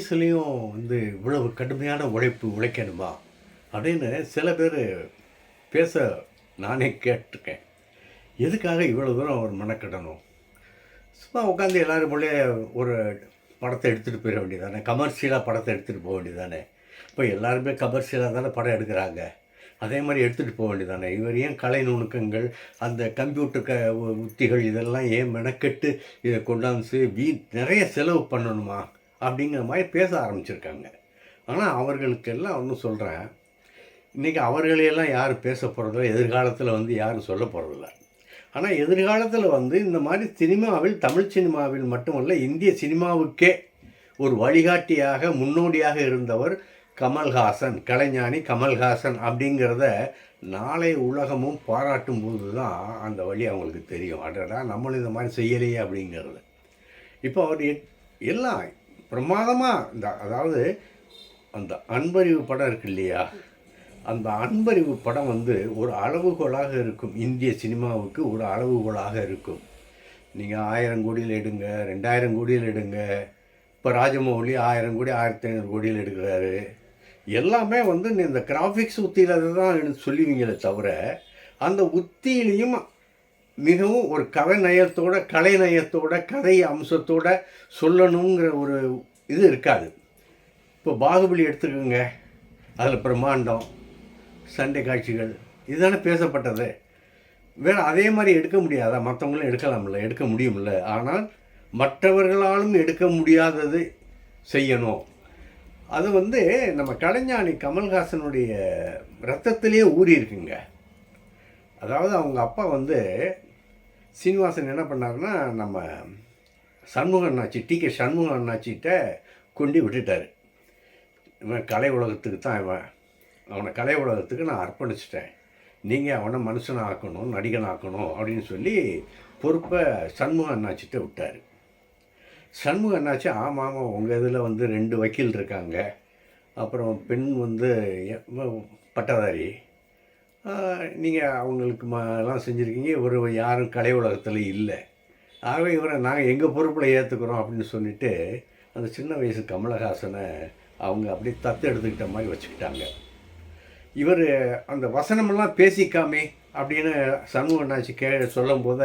வயசுலேயும் வந்து இவ்வளவு கடுமையான உழைப்பு உழைக்கணுமா? அப்படின்னு சில பேர் பேச நானே கேட்டிருக்கேன். எதுக்காக இவ்வளோ தூரம் அவர் மெனக்கிடணும்? சும்மா உட்காந்து எல்லோரும் போலே ஒரு படத்தை எடுத்துகிட்டு போயிட வேண்டியதானே கமர்ஷியலாக படத்தை எடுத்துகிட்டு போக வேண்டியதானே இப்போ எல்லாருமே கமர்ஷியலாக தானே படம் எடுக்கிறாங்க. அதே மாதிரி எடுத்துகிட்டு போக வேண்டியதானே இவர் ஏன் கலை நுணுக்கங்கள் அந்த கம்ப்யூட்டர் க உ- உத்திகள் இதெல்லாம் ஏன் மெனக்கெட்டு இதை கொண்டாந்து வீ நிறைய செலவு பண்ணணுமா? அப்படிங்கிற மாதிரி பேச ஆரம்பிச்சிருக்காங்க. ஆனால் அவர்களுக்கெல்லாம் ஒன்றும் சொல்கிறேன் இன்றைக்கி அவர்களையெல்லாம் யாரும் பேச போகிறதில்ல எதிர்காலத்தில் வந்து யாரும் சொல்ல போகிறதில்ல ஆனால் எதிர்காலத்தில் வந்து இந்த மாதிரி சினிமாவில் தமிழ் சினிமாவில் மட்டுமல்ல இந்திய சினிமாவுக்கே ஒரு வழிகாட்டியாக முன்னோடியாக இருந்தவர் கமல்ஹாசன் கலைஞானி கமல்ஹாசன் அப்படிங்கிறத நாளை உலகமும் பாராட்டும் போது தான் அந்த வழி அவங்களுக்கு தெரியும். அடடா நம்மளும் இந்த மாதிரி செய்யலையே அப்படிங்கிறது. இப்போ அவர் எல்லாம் பிரமாதமாக இந்த அதாவது அந்த அன்பறிவு படம் இருக்கு இல்லையா? அந்த அன்பறிவு படம் வந்து ஒரு அளவுகோலாக இருக்கும். இந்திய சினிமாவுக்கு ஒரு அளவுகோலாக இருக்கும். நீங்கள் ஆயிரம் கோடியில் எடுங்க ரெண்டாயிரம் கோடியில் எடுங்க. இப்போ ராஜமௌலி ஆயிரம் கோடி ஆயிரத்தி ஐநூறு கோடியில் எடுக்கிறாரு. எல்லாமே வந்து நீ இந்த கிராஃபிக்ஸ் உத்தியில் தான் சொல்லுவீங்களே தவிர அந்த உத்தியிலையும் மிகவும் ஒரு கதை நயத்தோட கலை நயத்தோட கதை அம்சத்தோட சொல்லணுங்கிற ஒரு இது இருக்காது. இப்போ பாகுபலி எடுத்துக்கோங்க. அதில் பிரம்மாண்டம் சண்டை காட்சிகள் இதுதானே பேசப்பட்டது. வேறு அதே மாதிரி எடுக்க முடியாதா? மற்றவங்களும் எடுக்கலாம்ல எடுக்க முடியும்ல. ஆனால் மற்றவர்களாலும் எடுக்க முடியாதது செய்யணும். அது வந்து நம்ம கலைஞானி கமல்ஹாசனுடைய ரத்தத்திலே ஊறி இருக்குங்க. அதாவது அவங்க அப்பா வந்து சீனிவாசன் என்ன பண்ணாருன்னா நம்ம சண்முக அண்ணாச்சி டி கே சண்முக அண்ணாச்சிகிட்ட கொண்டு விட்டுட்டார். இவன் கலை உலகத்துக்கு தான் இவன். அவனை கலை உலகத்துக்கு நான் அர்ப்பணிச்சிட்டேன். நீங்கள் அவனை மனுஷன் ஆக்கணும் நடிகன் ஆக்கணும் அப்படின்னு சொல்லி பொறுப்பை சண்முக அண்ணாச்சிட்ட விட்டார். சண்முக அண்ணாச்சி ஆமாம் ஆமாம் உங்கள் இதில் வந்து ரெண்டு வக்கீல் இருக்காங்க. அப்புறம் பெண் வந்து எ- பட்டதாரி. நீங்கள் அவங்களுக்கு எல்லாம் செஞ்சுருக்கீங்க. இவர் யாரும் கலை உலகத்தில் இல்லை. ஆகவே இவரை நாங்கள் எங்கள் பொறுப்பில் ஏற்றுக்குறோம் அப்படின்னு சொல்லிட்டு அந்த சின்ன வயசு கமலஹாசனை அவங்க அப்படியே தத்து எடுத்துக்கிட்ட மாதிரி வச்சுக்கிட்டாங்க. இவர் அந்த வசனமெல்லாம் பேசிக்காமே அப்படின்னு சண்முக அண்ணாச்சி கே சொல்லும் போத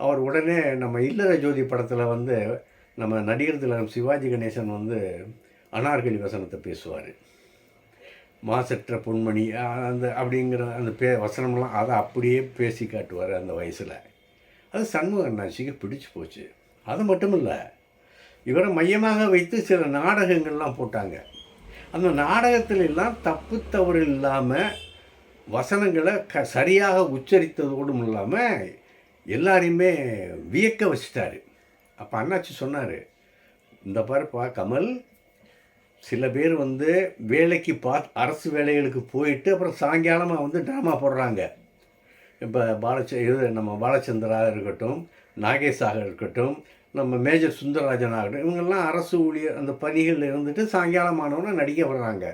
அவர் உடனே நம்ம இல்லற ஜோதி படத்தில் வந்து நம்ம நடிகர் திலகம் சிவாஜி கணேசன் வந்து அனார்கலி வசனத்தை பேசுவார். மாசற்ற பொன்மணி அந்த அப்படிங்கிற அந்த பே வசனம்லாம் அதை அப்படியே பேசி காட்டுவார் அந்த வயசில். அது சண்முக அண்ணாச்சிக்கு பிடிச்சு போச்சு. அது மட்டும் இல்லை இவரை மையமாக வைத்து சில நாடகங்கள்லாம் போட்டாங்க. அந்த நாடகத்தில் எல்லாம் தப்பு தவறு இல்லாமல் வசனங்களை க சரியாக உச்சரித்ததோடும் இல்லாமல் எல்லாரையுமே வியக்க வச்சிட்டாரு. அப்போ அண்ணாச்சி சொன்னார் இந்த பாருப்பா கமல் சில பேர் வந்து வேலைக்கு பார்த்து அரசு வேலைகளுக்கு போயிட்டு அப்புறம் சாயங்காலமாக வந்து ட்ராமா போடுறாங்க. இப்போ பாலச்ச இது நம்ம பாலச்சந்திராக இருக்கட்டும் நாகேஷாக இருக்கட்டும் நம்ம மேஜர் சுந்தரராஜன் ஆகட்டும் இவங்கெல்லாம் அரசு ஊழியர் அந்த பணிகளில் இருந்துட்டு சாயங்காலமானவன நடிக்க வர்றாங்க.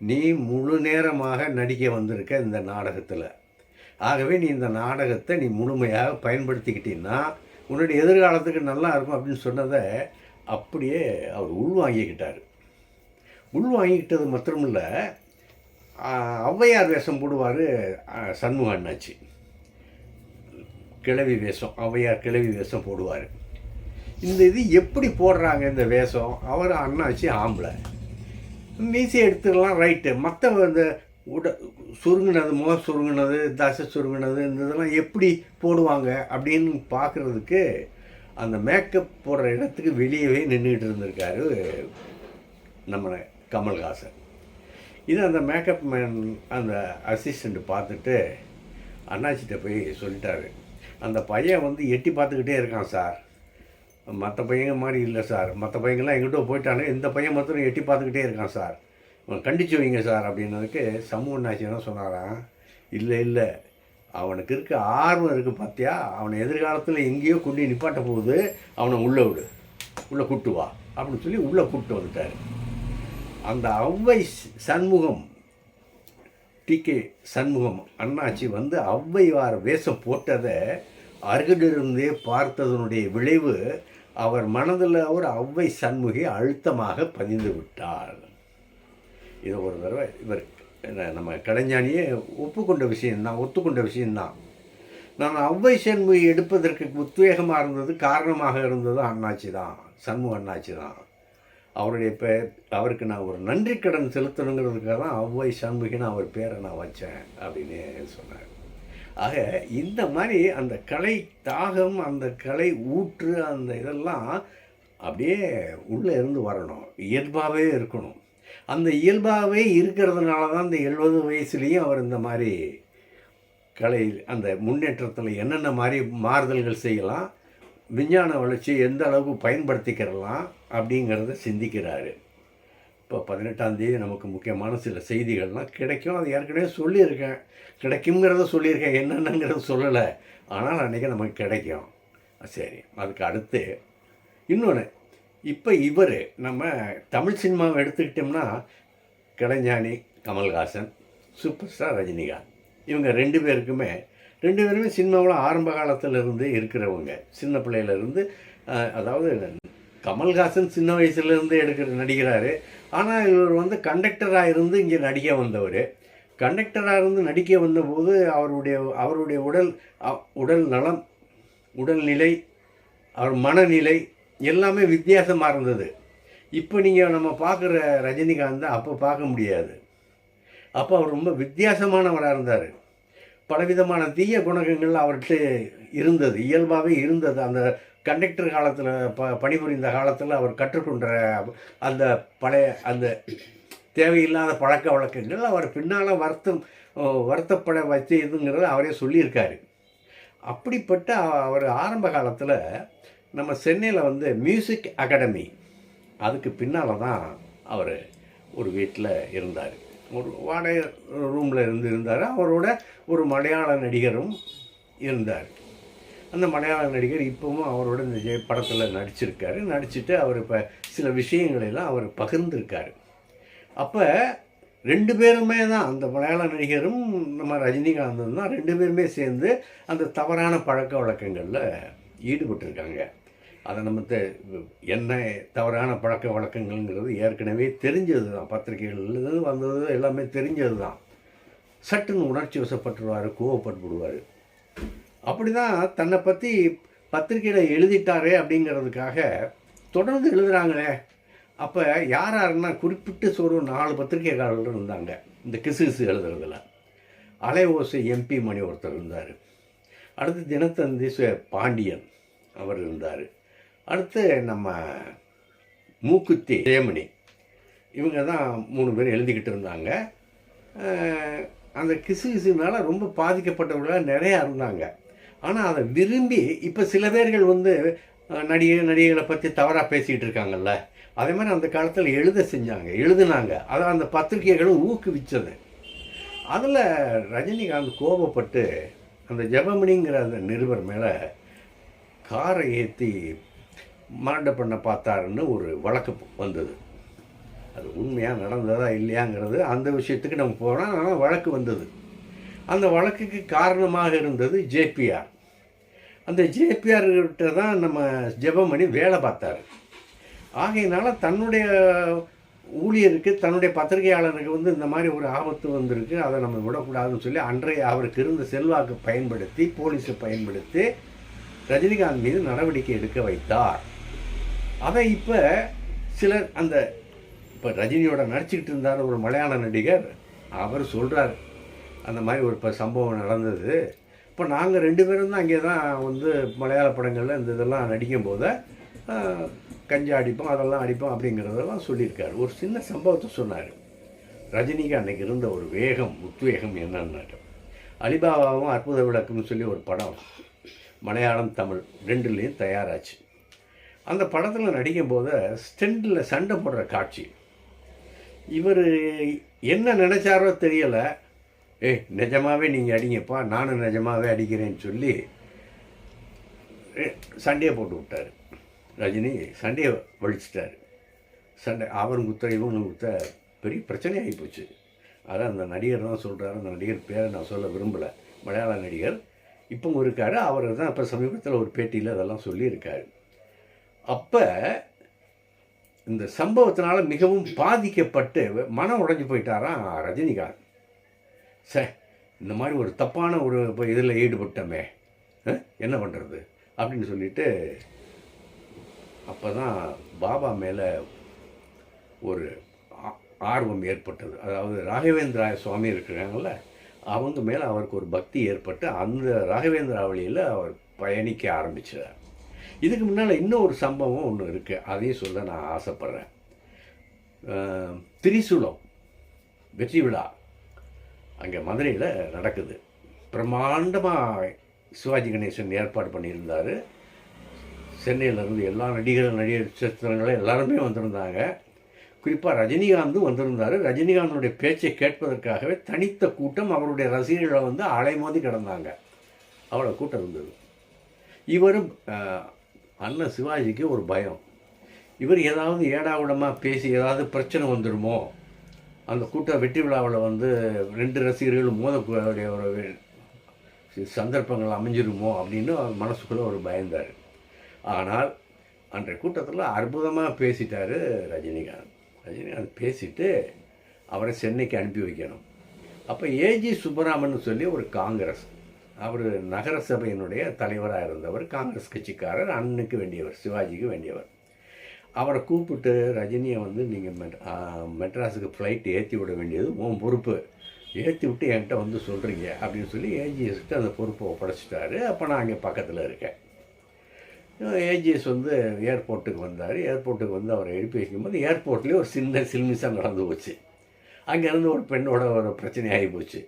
நீ முழு நேரமாக நடிக்க வந்திருக்க இந்த நாடகத்தில். ஆகவே நீ இந்த நாடகத்தை நீ முழுமையாக பயன்படுத்திக்கிட்டீன்னா உன்னுடைய எதிர்காலத்துக்கு நல்லா இருக்கும் அப்படின்னு சொன்னதை அப்படியே அவர் உள்வாங்கிக்கிட்டார். உள்வாங்கிக்கிட்டது மாத்திரமில்ல. ஔவையார் வேஷம் போடுவார் சண்முக அண்ணாச்சி. கிழவி வேஷம் ஔவையார் கிழவி வேஷம் போடுவார். இந்த இது எப்படி போடுறாங்க இந்த வேஷம்? அவர் அண்ணாச்சி ஆம்பளை. மீசி எடுத்துக்கலாம் ரைட்டு. மற்ற இந்த உட சுருங்கினது முகம் சுருங்கினது தசை சுருங்கினது இந்த இதெல்லாம் எப்படி போடுவாங்க அப்படின்னு பார்க்குறதுக்கு அந்த மேக்கப் போடுற இடத்துக்கு வெளியவே நின்றுக்கிட்டு இருந்திருக்காரு நம்ம கமல்ஹாசன். இது அந்த மேக்கப் மேன் அந்த அசிஸ்டண்ட் பார்த்துட்டு அண்ணாச்சிட்ட போய் சொல்லிட்டாரு. அந்த பையன் வந்து எட்டி பார்த்துக்கிட்டே இருக்கான் சார். மற்ற பையங்க மாதிரி இல்லை சார். மற்ற பையங்கள்லாம் எங்கிட்ட போயிட்டானே இந்த பையன் மாத்திரம் எட்டி பார்த்துக்கிட்டே இருக்கான் சார். அவன் கண்டிச்சு வைங்க சார் அப்படின்னதுக்கு சமூக அண்ணாச்சி என்ன சொன்னாராம்? இல்லை இல்லை. அவனுக்கு இருக்க ஆர்வம் இருக்குது பார்த்தியா அவனை எதிர்காலத்தில் எங்கேயோ கொண்டு நிப்பாட்ட போகுது. அவனை உள்ளே விடு. உள்ளே கூட்டு வா. அப்படின்னு சொல்லி உள்ளே கூப்பிட்டு வந்துட்டார். அந்த ஔவை சண்முகம் சண்முகம் டிகே சண்முகம் அண்ணாச்சி வந்து ஔவையார் வேஷம் போட்டதை அருகிலிருந்தே பார்த்ததனுடைய விளைவு அவர் மனதில் ஒரு ஔவை சண்முகி அழுத்தமாக பதிந்து விட்டார் இது ஒரு தடவை இவர் என்ன, நம்ம கலைஞானியே ஒப்புக்கொண்ட விஷயந்தான் ஒத்துக்கொண்ட விஷயந்தான். நான் ஔவை சண்முகி எடுப்பதற்கு உத்வேகமாக இருந்தது காரணமாக இருந்தது அண்ணாச்சி தான் சண்முக அண்ணாச்சி தான் அவருடைய பே அவருக்கு நான் ஒரு நன்றி கடன் செலுத்தணுங்கிறதுக்காக தான் அவ்வை சண்முகின்னு அவர் பேரை நான் வச்சேன் அப்படின்னு சொன்னார். ஆக இந்த மாதிரி அந்த கலை தாகம் அந்த கலை ஊற்று அந்த இதெல்லாம் அப்படியே உள்ளே இருந்து வரணும். இயல்பாகவே இருக்கணும். அந்த இயல்பாகவே இருக்கிறதுனால தான் இந்த எழுபது வயசுலேயும் அவர் இந்த மாதிரி கலை அந்த முன்னேற்றத்தில் என்னென்ன மாதிரி மாறுதல்கள் செய்யலாம் விஞ்ஞான வளர்ச்சி எந்த அளவுக்கு பயன்படுத்திக்கிறலாம் அப்படிங்கிறத சிந்திக்கிறாரு. இப்போ பதினெட்டாம் தேதி நமக்கு முக்கியமான சில செய்திகள்லாம் கிடைக்கும். அது ஏற்கனவே சொல்லியிருக்கேன். கிடைக்குங்கிறத சொல்லியிருக்கேன். என்னென்னங்கிறத சொல்லலை. ஆனால் அன்றைக்கி நமக்கு கிடைக்கும். சரி. அதுக்கு அடுத்து இன்னொன்று இப்போ இவர் நம்ம தமிழ் சினிமாவை எடுத்துக்கிட்டோம்னா கலைஞானி கமல்ஹாசன் சூப்பர் ஸ்டார் ரஜினிகாந்த். இவங்க ரெண்டு பேருக்குமே ரெண்டு பேருமே சினிமாவில் ஆரம்ப காலத்திலிருந்து இருக்கிறவங்க. சின்ன பிள்ளையிலேருந்து அதாவது கமல்ஹாசன் சின்ன வயசுலேருந்து எடுக்கிற நடிக்கிறார் ஆனால் இவர் வந்து கண்டக்டராக இருந்து இங்கே நடிக்க வந்தவர். கண்டக்டராக இருந்து நடிக்க வந்தபோது அவருடைய அவருடைய உடல் உடல் நலம் உடல்நிலை அவர் மனநிலை எல்லாமே வித்தியாசமாக இருந்தது. இப்போ நீங்கள் நம்ம பார்க்குற ரஜினிகாந்த் அப்போ பார்க்க முடியாது. அப்போ அவர் ரொம்ப வித்தியாசமானவராக இருந்தார். பலவிதமான தீய குணங்கள் அவர்கிட்ட இருந்தது. இயல்பாகவே இருந்தது. அந்த கண்டக்டர் காலத்தில் ப பணிபுரிந்த காலத்தில் அவர் கற்றுக்கொண்ட அந்த பழைய அந்த தேவையில்லாத பழக்க வழக்கங்கள் அவர் பின்னால் வருத்தம் வருத்தப்பட வச்சதுங்கிறத அவரே சொல்லியிருக்காரு. அப்படிப்பட்ட அவர் ஆரம்ப காலத்தில் நம்ம சென்னையில் வந்து மியூசிக் அகாடமி அதுக்கு பின்னால் தான் அவர் ஒரு வீட்டில் இருந்தார். ஒரு வாடகை ரூமில் இருந்து இருந்தார் அவரோட ஒரு மலையாள நடிகரும் இருந்தார். அந்த மலையாள நடிகர் இப்போவும் அவரோட இந்த ஜெய படத்தில் நடிச்சிருக்காரு. நடிச்சுட்டு அவர் இப்போ சில விஷயங்களெல்லாம் அவர் பகிர்ந்திருக்காரு. அப்போ ரெண்டு பேருமே தான் அந்த மலையாள நடிகரும் நம்ம ரஜினிகாந்தும் தான் ரெண்டு பேருமே சேர்ந்து அந்த தவறான பழக்க வழக்கங்களில் ஈடுபட்டிருக்காங்க. அதை நம்ம என்ன தவறான பழக்க வழக்கங்கள்ங்கிறது ஏற்கனவே தெரிஞ்சது தான் பத்திரிகைகள்லேருந்து வந்தது எல்லாமே தெரிஞ்சது தான் சட்டுன்னு உணர்ச்சி வசப்பட்டுருவார் கோவப்பட்டுவிடுவார். அப்படி தான் தன்னை பற்றி பத்திரிக்கையில் எழுதிட்டாரே அப்படிங்கிறதுக்காக தொடர்ந்து எழுதுகிறாங்களே அப்போ யார் யாருன்னா குறிப்பிட்டு சொல்கிற நாலு பத்திரிகைக்காரர்கள் இருந்தாங்க இந்த கிசு கிசு எழுதுறதுல. அலை ஓசை எம்பி மணி ஒருத்தர் இருந்தார். அடுத்து தினத்தந்தி பாண்டியன் அவர் இருந்தார். அடுத்து நம்ம மூக்குத்தி ஜெயமணி. இவங்க தான் மூணு பேர் எழுதிக்கிட்டு இருந்தாங்க. அந்த கிசு கிசுனால ரொம்ப பாதிக்கப்பட்டவர்களாக நிறையா இருந்தாங்க. ஆனால் அதை விரும்பி இப்போ சில பேர்கள் வந்து நடிகை நடிகைகளை பற்றி தவறாக பேசிக்கிட்டு இருக்காங்கல்ல. அதே மாதிரி அந்த காலத்தில் எழுத செஞ்சாங்க எழுதுனாங்க. அதை அந்த பத்திரிகைகளும் ஊக்குவிச்சது. அதில் ரஜினிகாந்த் கோபப்பட்டு அந்த ஜெபமணிங்கிற அந்த நிருபர் மேலே காரை ஏற்றி மரண்டை பண்ண பார்த்தாருன்னு ஒரு வழக்கு வந்தது. அது உண்மையாக நடந்ததா இல்லையாங்கிறது அந்த விஷயத்துக்கு நம்ம போகிறோம் ஆனால் வழக்கு வந்தது. அந்த வழக்குக்கு காரணமாக இருந்தது ஜேபிஆர். அந்த ஜேபிஆர்கிட்ட தான் நம்ம ஜெபமணி வேலை பார்த்தாரு. ஆகையினால தன்னுடைய ஊழியருக்கு தன்னுடைய பத்திரிகையாளருக்கு வந்து இந்த மாதிரி ஒரு ஆபத்து வந்திருக்கு அதை நம்ம விடக்கூடாதுன்னு சொல்லி அன்றைய அவருக்கு இருந்த செல்வாக்கு பயன்படுத்தி போலீஸை பயன்படுத்தி ரஜினிகாந்த் மீது நடவடிக்கை எடுக்க வைத்தார். அதை இப்போ சிலர் அந்த இப்போ ரஜினியோட நடிச்சுக்கிட்டு இருந்தார் ஒரு மலையாள நடிகர். அவர் சொல்கிறார் அந்த மாதிரி ஒரு இப்போ சம்பவம் நடந்தது. இப்போ நாங்கள் ரெண்டு பேரும் தான் அங்கே தான் வந்து மலையாள படங்களில் இந்த இதெல்லாம் நடிக்கும் போது கஞ்சா அடிப்போம் அதெல்லாம் அடிப்போம் அப்படிங்கிறதெல்லாம் சொல்லியிருக்காரு. ஒரு சின்ன சம்பவத்தை சொன்னார். ரஜினிக்கு அன்னைக்கு இருந்த ஒரு வேகம் உத்வேகம் என்னன்னாரு. அலிபாபாவும் அற்புத விளக்குன்னு சொல்லி ஒரு படம். மலையாளம் தமிழ் ரெண்டுலேயும் தயாராச்சு. அந்த படத்தில் நடிக்கும் போது ஸ்டெண்டில் சண்டை போடுற காட்சி. இவர் என்ன நினச்சாரோ தெரியலை. ஏய் நிஜமாகவே நீங்கள் அடிங்கப்பா நானும் நிஜமாகவே அடிக்கிறேன்னு சொல்லி ஏ, சண்டையை போட்டு விட்டார். ரஜினி சண்டையை வலிச்சிட்டார். சண்டை அவரும் குத்த இவனும் குத்த பெரிய பிரச்சனையாகி போச்சு. அதான் அந்த நடிகர் தான் சொல்கிறாரு அந்த நடிகர் பேரை நான் சொல்ல விரும்பலை. மலையாள நடிகர். இப்போ இருக்கார். அவர் தான் இப்போ சமீபத்தில் ஒரு பேட்டியில் அதெல்லாம் சொல்லியிருக்காரு. அப்போ இந்த சம்பவத்தினால மிகவும் பாதிக்கப்பட்டு மனம் உடைஞ்சு போயிட்டாராம் ரஜினிகாந்த். சே இந்த மாதிரி ஒரு தப்பான ஒரு இதில் ஈடுபட்டோமே. என்ன பண்ணுறது அப்படின்னு சொல்லிட்டு அப்போ தான் பாபா மேலே ஒரு ஆ- ஆர்வம் ஏற்பட்டது. அதாவது ராகவேந்திரா சுவாமி இருக்கிறாங்கல்ல அவங்க மேலே அவருக்கு ஒரு பக்தி ஏற்பட்டு அந்த ராகவேந்திரா வழியில் அவர் பயணிக்க ஆரம்பிச்சார் இதுக்கு முன்னால் இன்னும் ஒரு சம்பவம் ஒன்று இருக்குது அதையும் சொல்ல நான் ஆசைப்பட்றேன். திரிசூலம் வெற்றி விழா அங்கே மதுரையில் நடக்குது. பிரம்மாண்டமாக சிவாஜி கணேசன் ஏற்பாடு பண்ணியிருந்தார். சென்னையிலேருந்து எல்லா நடிகர்கள் நடிகர் சித்திரங்களும் எல்லாருமே வந்திருந்தாங்க. குறிப்பாக ரஜினிகாந்தும் வந்திருந்தார். ரஜினிகாந்தனுடைய பேச்சை கேட்பதற்காகவே தனித்த கூட்டம் அவருடைய ரசிகர்களை வந்து அலைமோதி கிடந்தாங்க. அவ்வளோ கூட்டம் இருந்தது. இவரும் அல்ல சிவாஜிக்கு ஒரு பயம். இவர் ஏதாவது ஏடாவிடமாக பேசி ஏதாவது பிரச்சனை வந்துடுமோ அந்த கூட்ட வெற்றி விழாவில் வந்து ரெண்டு ரசிகர்கள் மோதக்கூடிய ஒரு சந்தர்ப்பங்கள் அமைஞ்சிருமோ அப்படின்னு அவர் மனசுக்குள்ளே ஒரு பயந்தார் ஆனால் அன்றைய கூட்டத்தில் அற்புதமாக பேசிட்டார் ரஜினிகாந்த். ரஜினிகாந்த் பேசிட்டு அவரை சென்னைக்கு அனுப்பி வைக்கணும். அப்போ ஏஜி சுப்பராமன் சொல்லி ஒரு காங்கிரஸ் அவர் நகர சபையினுடைய தலைவராக இருந்தவர் காங்கிரஸ் கட்சிக்காரர் அண்ணனுக்கு வேண்டியவர் சிவாஜிக்கு வேண்டியவர். அவரை கூப்பிட்டு ரஜினியை வந்து நீங்கள் மெட் மெட்ராஸுக்கு ஃப்ளைட் ஏற்றி விட வேண்டியது உன் பொறுப்பு. ஏற்றி விட்டு என்கிட்ட வந்து சொல்கிறீங்க அப்படின்னு சொல்லி ஏஜிஎஸ்கிட்ட அந்த பொறுப்பை ஒப்படைச்சிட்டாரு. அப்போ நான் அங்கே பக்கத்தில் இருக்கேன். ஏஜிஎஸ் வந்து ஏர்போர்ட்டுக்கு வந்தார். ஏர்போர்ட்டுக்கு வந்து அவரை எழுப்பி வைக்கும்போது ஏர்போர்ட்லேயே ஒரு சின்ன சில்மிசாக நடந்து போச்சு. அங்கேருந்து ஒரு பெண்ணோட ஒரு பிரச்சனை ஆகி போச்சு.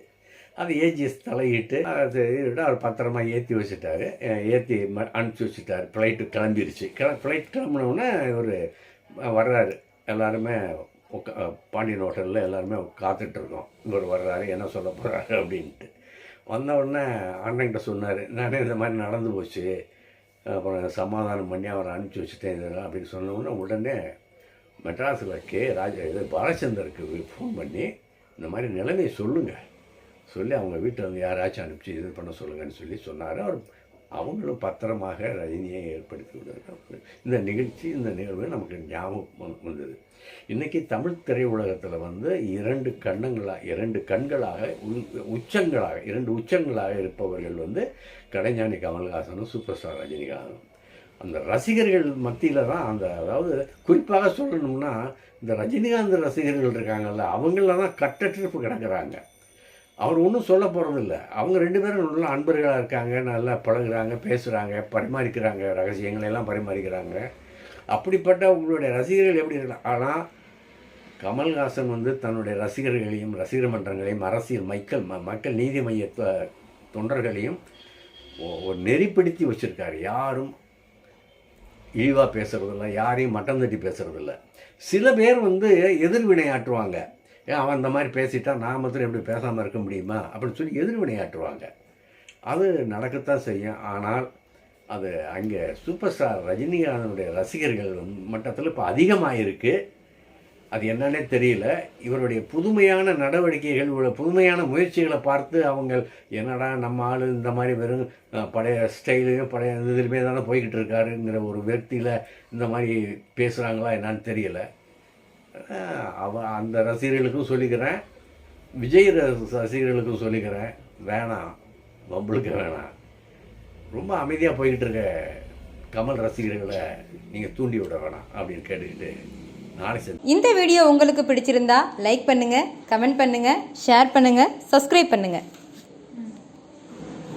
அந்த ஏஜிஎஸ் தலையிட்டு அது அவர் பத்திரமா ஏற்றி வச்சுட்டாரு. ஏற்றி அனுப்பிச்சி வச்சுட்டாரு. ஃப்ளைட்டு கிளம்பிருச்சு. கிள ஃப்ளைட் கிளம்புனோடனே இவர் வர்றாரு. எல்லாருமே உட்கா பாண்டியன் ஹோட்டலில் எல்லாருமே காத்துட்ருக்கோம். இவர் வர்றாரு என்ன சொல்ல போகிறாரு அப்படின்ட்டு. வந்த உடனே அண்ணன்கிட்ட சொன்னார் நானே இந்த மாதிரி நடந்து போச்சு. அப்புறம் சமாதானம் பண்ணி அவரை அனுப்பிச்சி வச்சுட்டேன் இதெல்லாம் அப்படின்னு சொன்னோடனே உடனே உடனே மெட்ராஸில் கே. ராஜா இது பாலச்சந்தருக்கு ஃபோன் பண்ணி இந்த மாதிரி நிலைமையை சொல்லுங்கள் சொல்லி அவங்க வீட்டில் வந்து யாராச்சும் அனுப்பிச்சு இது பண்ண சொல்லுங்கன்னு சொல்லி சொன்னார். அவர் அவங்களும் பத்திரமாக ரஜினியை ஏற்படுத்தி விடுறாங்க இந்த நிகழ்ச்சி இந்த நிகழ்வு நமக்கு ஞாபகம் வந்தது. இன்றைக்கி தமிழ் திரையுலகத்தில் வந்து இரண்டு கண்ணங்களாக இரண்டு கண்களாக உ- உச்சங்களாக இரண்டு உச்சங்களாக இருப்பவர்கள் வந்து கலைஞானி கமல்ஹாசனும் சூப்பர் ஸ்டார் ரஜினிகாந்தும். அந்த ரசிகர்கள் மத்தியில் தான் அந்த அதாவது குறிப்பாக சொல்லணும்னா இந்த ரஜினிகாந்த் ரசிகர்கள் இருக்காங்கல்ல அவங்கள தான் கட்டற்றிருப்பு கிடக்கிறாங்க. அவர் ஒன்றும் சொல்ல போகிறதில்ல அவங்க ரெண்டு பேரும் நல்லா அன்பர்களாக இருக்காங்க நல்லா பழகுறாங்க பேசுகிறாங்க பரிமாறிக்கிறாங்க ரகசியங்களை எல்லாம் பரிமாறிக்கிறாங்க. அப்படிப்பட்ட உங்களுடைய ரசிகர்கள் எப்படி இருக்கலாம் ஆனால் கமல்ஹாசன் வந்து தன்னுடைய ரசிகர்களையும் ரசிகர் மன்றங்களையும் அரசியல் மக்கள் ம- மக்கள் நீதி மைய தொண்டர்களையும் ஒ- ஒரு நெறிப்படுத்தி வச்சுருக்காரு. யாரும் இழிவாக பேசுகிறதில்ல யாரையும் மட்டம் தட்டி பேசுகிறதில்ல சில பேர் வந்து எதிர்வினை ஆற்றுவாங்க ஏன் அவன் அந்த மாதிரி பேசிட்டா நான் மாத்திரம் எப்படி பேசாமல் இருக்க முடியுமா? அப்படின்னு சொல்லி எதிர்வினையாற்றுவாங்க. அது நடக்கத்தான் செய்யும். ஆனால் அது அங்கே சூப்பர் ஸ்டார் ரஜினிகாந்தனுடைய ரசிகர்கள் மட்டத்தில் இப்போ அதிகமாக இருக்குது அது என்னன்னே தெரியல. இவருடைய புதுமையான நடவடிக்கைகள் இவருடைய புதுமையான முயற்சிகளை பார்த்து அவங்க என்னடா நம்ம ஆள் இந்த மாதிரி வெறும் பழைய ஸ்டைலையும் பழைய இதுலையுமே தானே போய்கிட்டு இருக்காருங்கிற ஒரு விரக்தியில் இந்த மாதிரி பேசுகிறாங்களா என்னான்னு தெரியல. அவ அந்த ரசிகர்களுக்கும் சொல்லிக்கிறேன். விஜய் ரச- ரசிகர்களுக்கும் சொல்லிக்கிறேன். வேணாம். நம்மளுக்கு வேணாம். ரொம்ப அமைதியாக போய்கிட்டு இருக்க கமல் ரசிகர்களை நீங்கள் தூண்டி விட வேணாம் அப்படின்னு கேட்டுக்கிட்டு நாளை இந்த வீடியோ உங்களுக்கு பிடிச்சிருந்தா லைக் பண்ணுங்கள் கமெண்ட் பண்ணுங்கள் ஷேர் பண்ணுங்கள் சப்ஸ்கிரைப் பண்ணுங்கள்